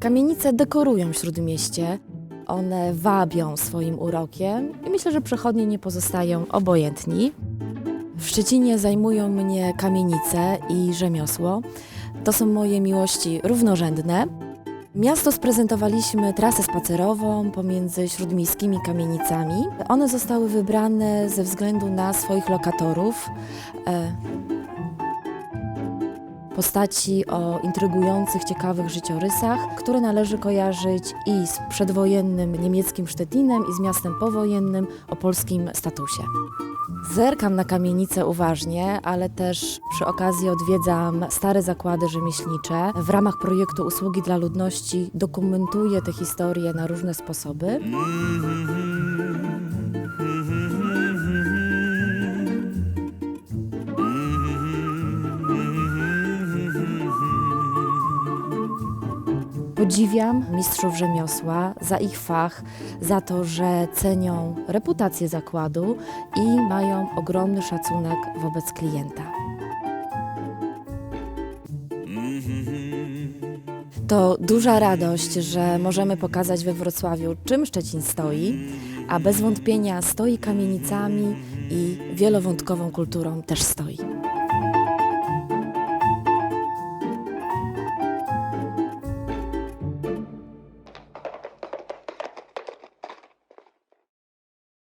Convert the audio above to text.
Kamienice dekorują śródmieście. One wabią swoim urokiem i myślę, że przechodnie nie pozostają obojętni. W Szczecinie zajmują mnie kamienice i rzemiosło. To są moje miłości równorzędne. Miasto sprezentowaliśmy trasę spacerową pomiędzy śródmiejskimi kamienicami. One zostały wybrane ze względu na swoich lokatorów. Postaci o intrygujących, ciekawych życiorysach, które należy kojarzyć i z przedwojennym niemieckim Szczecinem i z miastem powojennym o polskim statusie. Zerkam na kamienice uważnie, ale też przy okazji odwiedzam stare zakłady rzemieślnicze. W ramach projektu Usługi dla Ludności dokumentuję te historie na różne sposoby. Podziwiam mistrzów rzemiosła za ich fach, za to, że cenią reputację zakładu i mają ogromny szacunek wobec klienta. To duża radość, że możemy pokazać we Wrocławiu, czym Szczecin stoi, a bez wątpienia stoi kamienicami i wielowątkową kulturą też stoi.